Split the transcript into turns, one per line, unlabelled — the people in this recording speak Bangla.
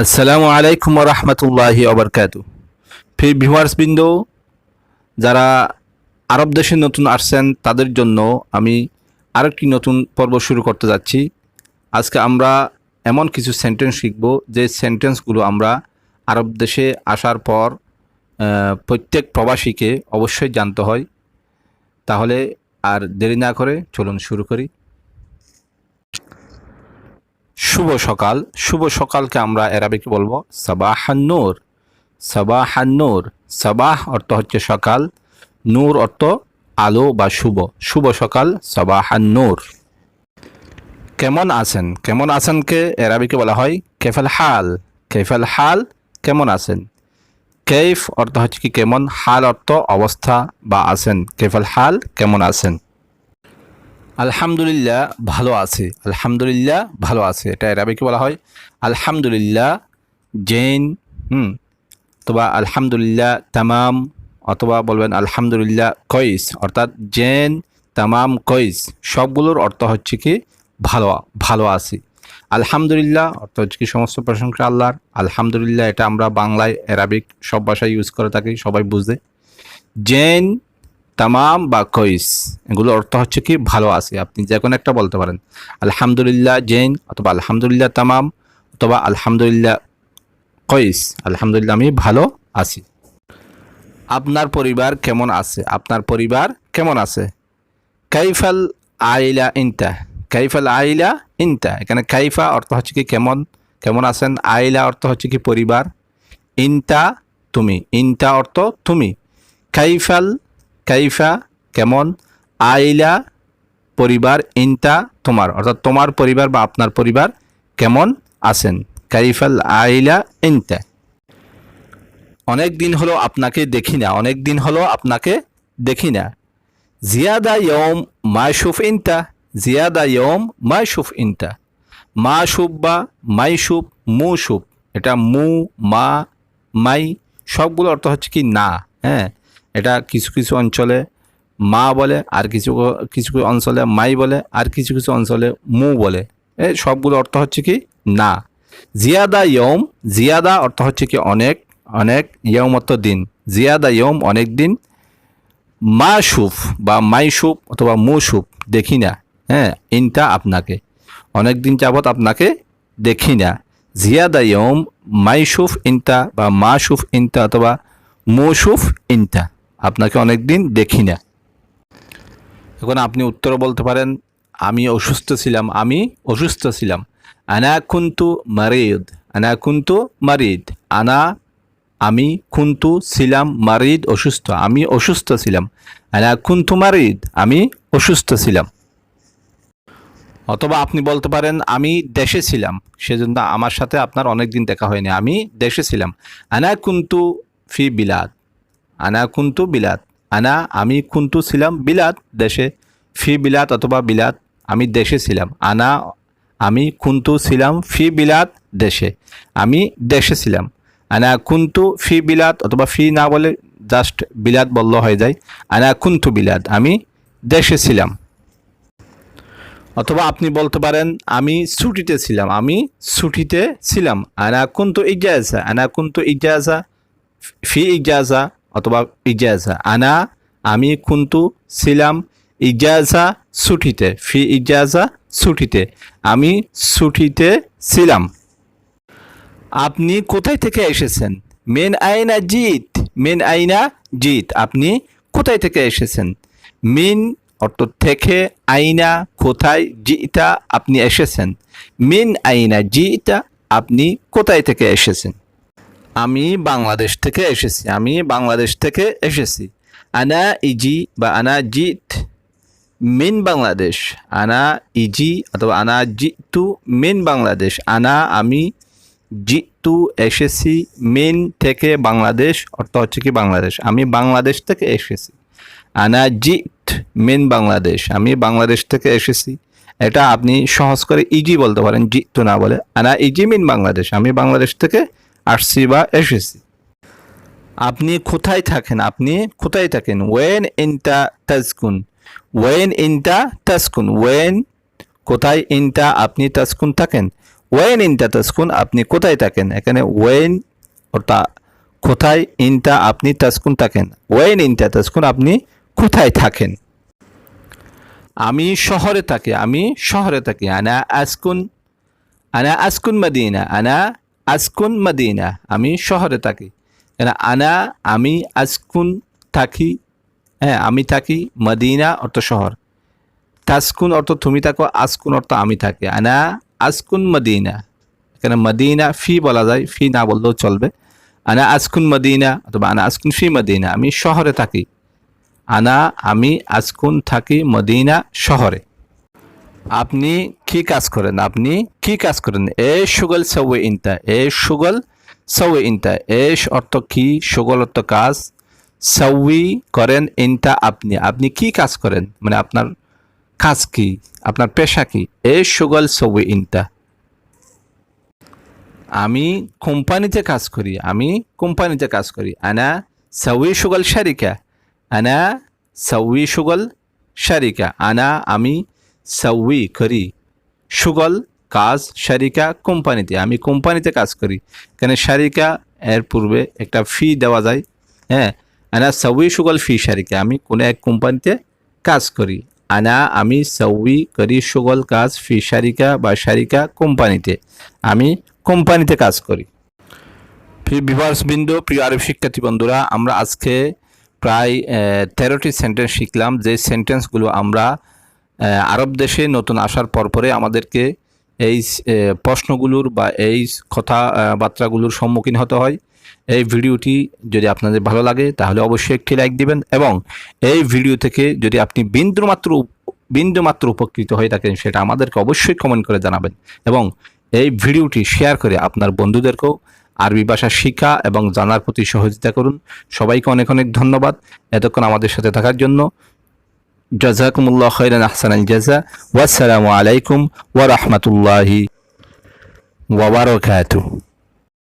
আসসালামু আলাইকুম রহমতুল্লাহি ফির ভিউয়ার্স বিন্দু, যারা আরব দেশে নতুন আসছেন, তাদের জন্য আমি আরেকটি নতুন পর্ব শুরু করতে যাচ্ছি। আজকে আমরা এমন কিছু সেন্টেন্স শিখব, যে সেন্টেন্সগুলো আমরা আরব দেশে আসার পর প্রত্যেক প্রবাসীকে অবশ্যই জানতে হয়। তাহলে আর দেরি না করে চলুন শুরু করি। শুভ সকাল। শুভ সকালকে আমরা এরাবিকে বলব সাবাহান্নূর সাবাহান্নূর সাবাহ অর্থ হচ্ছে সকাল। নূর অর্থ আলো বা শুভ। শুভ সকাল সাবাহান্নূর কেমন আছেন? কেমন আছেনকে এরাবিকে বলা হয় কেফাল হাল। কেফাল হাল কেমন আছেন? কেফ অর্থ হচ্ছে কি কেমন? হাল অর্থ অবস্থা বা আছেন। কেফাল হাল কেমন আছেন? আলহামদুলিল্লাহ ভালো আছে। আলহামদুলিল্লাহ ভালো আছে। এটা এরাবিকে বলা হয় আলহামদুলিল্লাহ জেন হুম, অথবা আলহামদুলিল্লাহ, তামাম, অথবা বলবেন আলহামদুলিল্লাহ কইস অর্থাৎ জেন তামাম কইস সবগুলোর অর্থ হচ্ছে কি ভালো ভালো আছি। আলহামদুলিল্লাহ অর্থ হচ্ছে কি সমস্ত প্রশংসা আল্লাহর। আলহামদুলিল্লাহ এটা আমরা বাংলায় অ্যারাবিক সব ভাষায় ইউজ করে থাকি, সবাই বুঝে। জেন তামাম বা কইস এগুলো অর্থ হচ্ছে কি? ভালো আছে। আপনি যে কোনো একটা বলতে পারেন। আলহামদুলিল্লাহ জেন অথবা আলহামদুলিল্লাহ তামাম অথবা আলহামদুলিল্লাহ কইস আলহামদুলিল্লাহ আমি ভালো আছি। আপনার পরিবার কেমন আছে? আপনার পরিবার কেমন আছে? কাইফাল আইলা ইনতা, কাইফাল আইলা ইনতা। এখানে কাইফা অর্থ হচ্ছে কি কেমন? কেমন আছেন? আইলা অর্থ হচ্ছে কি পরিবার? ইনতা তুমি, ইনতা অর্থ তুমি। কাইফাল কাইফা, কেমন? আইলা, পরিবার, ইনতা, তোমার। অর্থাৎ তোমার পরিবার বা আপনার পরিবার কেমন আছেন? কাইফাল আইলা, ইনতা। অনেক দিন হলো আপনাকে দেখি না অনেক দিন হলো আপনাকে দেখি না। জিয়াদা ইয়ম মাইশুফ ইনতা, জিয়াদা ইয়ম মাইশুফ ইনতা। মা শুভ বা মাই শুভ মু শুভ এটা মু, মা, মাই, সবগুলো অর্থ হচ্ছে কি না হ্যাঁ? এটা কিছু কিছু অঞ্চলে মা বলে, আর কিছু কিছু অঞ্চলে মাই বলে, আর কিছু কিছু অঞ্চলে মু বলে। এ সবগুলো অর্থ হচ্ছে কি? না। জিয়াদা ইয়ম, জিয়াদা অর্থ হচ্ছে কি অনেক অনেক ইয়ম অর্থ দিন। জিয়াদা ইয়ম অনেক দিন। মা সুফ বা মাই সুফ অথবা মু সুফ দেখি না। হ্যাঁ ইনটা আপনাকে। অনেক দিন যাবৎ আপনাকে দেখি না। জিয়াদা ইয়ম মাই সুফ ইনটা বা মা সুফ ইনটা অথবা মু সুফ ইনটা। আপনাকে অনেক দিন দেখি না। এখন আপনি উত্তর বলতে পারেন, আমি অসুস্থ ছিলাম, আমি অসুস্থ ছিলাম। আনা কুন্তু মারিদ, আনা কুন্তু মারিদ, আনা, আমি কুন্তু ছিলাম মারিদ অসুস্থ, আমি অসুস্থ ছিলাম। আনা কুন্তু মারিদ, আমি অসুস্থ ছিলাম। অথবা আপনি বলতে পারেন, আমি দেশে ছিলাম, সেজন্য আমার সাথে আপনার অনেক দিন দেখা হয়নি, আমি দেশে ছিলাম। আনা কুন্তু ফি বিলাদ আনা কুন্তু বিলাত। আনা আমি কুন্তু ছিলাম বিলাত দেশে। ফি বিলাত অথবা বিলাত আমি দেশে ছিলাম। আনা আমি কুন্তু ছিলাম ফি বিলাত দেশে। আমি দেশে ছিলাম। আনা কুন্তু ফি বিলাত অথবা ফি না বলে জাস্ট বিলাত বলল হয়ে যায়। আনা কুন্তু বিলাত আমি দেশে ছিলাম। অথবা আপনি বলতে পারেন, আমি ছুটিতে ছিলাম, আমি ছুটিতে ছিলাম। আনা কুন্তু ইজাজা, আনা কুন্তু ইজাজা, ফি ইজাজা অথবা ইজাজা। আনা, আমি কুন্তু ছিলাম ইজাজা ছুটিতে, ফি ইজাজা ছুটিতে, আমি ছুটিতে ছিলাম। আপনি কোথায় থেকে এসেছেন? মেন আইনা জিত, মেন আইনা জিত, আপনি কোথায় থেকে এসেছেন? মিন অর্থ থেকে আইনা কোথায় জিতা আপনি এসেছেন? মিন আইনা জিতা আপনি কোথায় থেকে এসেছেন? আমি বাংলাদেশ থেকে এসেছি, আমি বাংলাদেশ থেকে এসেছি। আনা ইজি বা আনা জিত মিন বাংলাদেশ, আনা ইজি অথবা আনা জিতু মিন বাংলাদেশ, আনা আমি জিতু এসেছি মিন থেকে বাংলাদেশ, অর্থ হচ্ছে কি বাংলাদেশ, আমি বাংলাদেশ থেকে এসেছি। আনা জিত মিন বাংলাদেশ, আমি বাংলাদেশ থেকে এসেছি। এটা আপনি সহজ করে ইজি বলতে পারেন, জিতু না বলে। আনা ইজি মিন বাংলাদেশ, আমি বাংলাদেশ থেকে আসছি বা এসেছি। আপনি কোথায় থাকেন? আপনি কোথায় থাকেন? ওয়েন ইনটা তাজকুন ওয়েন ইনটা তাজকুন ওয়েন কোথায় ইনটা আপনি তাজকুন থাকেন? ওয়েন ইনটা তাসকুন আপনি কোথায় থাকেন? এখানে ওয়েন অর্থাৎ কোথায় ইনটা আপনি তাসকুন থাকেন? ওয়েন ইনটা তাসকুন আপনি কোথায় থাকেন? আমি শহরে থাকি, আমি শহরে থাকি। আনা আসকুন আনা আসকুন মদিনা, আনা আসকুন মদিনা, আমি শহরে থাকি। আনা, আমি আসকুন থাকি হ্যাঁ আমি থাকি মদিনা অর্থ শহর। তাসকুন অর্থ তুমি থাকো আসকুন অর্থ আমি থাকি। আনা আসকুন মদিনা। এখানে মদিনা, ফি বলা যায়, ফি না বললেও চলবে। আনা আসকুন মদিনা অথবা আনা আসকুন ফি মদিনা, আমি শহরে থাকি। আনা, আমি আসকুন থাকি মদিনা শহরে। আপনি কি কাজ করেন আপনি? কি কাজ করেন? এ সুগল সৌয়ে ইনতা, এ সুগল সৌয়ে ইনতা। এস অর্থ কি? সুগল অর্থ কাজ। সৌই করেন ইনতা আপনি। আপনি কি কাজ করেন? মানে আপনার কাজ কি? আপনার পেশা কি? এ সুগল সৌয়ে ইনতা। আমি কোম্পানিতে কাজ করি। আমি কোম্পানিতে কাজ করি। আনা সৌই সুগল শারিকা। আনা সৌই সুগল শারিকা। আনা আমি সৌই করি। সুগল, কাজ শারিকা কোম্পানিতে। আমি কোম্পানিতে কাজ করি। কেন শারিকা এর পূর্বে একটা ফি দেওয়া যায় হ্যাঁ? আনা সৌই সুগল ফি শারিকা আমি কোনো এক কোম্পানিতে কাজ করি। আনা আমি সৌই করি সুগল কাজ ফি শারিকা বা শারিকা কোম্পানিতে। আমি কোম্পানিতে কাজ করি। প্রিয় বিভার্স বিন্দু প্রিয় আরব শিক্ষার্থী বন্ধুরা, আমরা আজকে প্রায় তেরোটি সেন্টেন্স শিখলাম। যে সেন্টেন্সগুলো আমরা আরব দেশে নতুন আসার পরপরে আমাদেরকে এই প্রশ্নগুলোর বা এই কথা আহ, বার্তাগুলোর সম্মুখীন হতে হয়। এই ভিডিওটি যদি আপনাদের ভালো লাগে তাহলে অবশ্যই একটি লাইক দিবেন এবং এই ভিডিও থেকে যদি আপনি বিন্দুমাত্র বিন্দুমাত্র উপকৃত হয়ে থাকেন সেটা আমাদেরকে অবশ্যই কমেন্ট করে জানাবেন এবং এই ভিডিওটি শেয়ার করে আপনার বন্ধুদেরকেও আরবি ভাষা শিক্ষা এবং জানার প্রতি সহযোগিতা করুন। সবাইকে অনেক অনেক ধন্যবাদ। এতক্ষণ আমাদের সাথে থাকার জন্য جزاكم الله خيرا أحسن الجزاء. والسلام عليكم ورحمة الله وبركاته.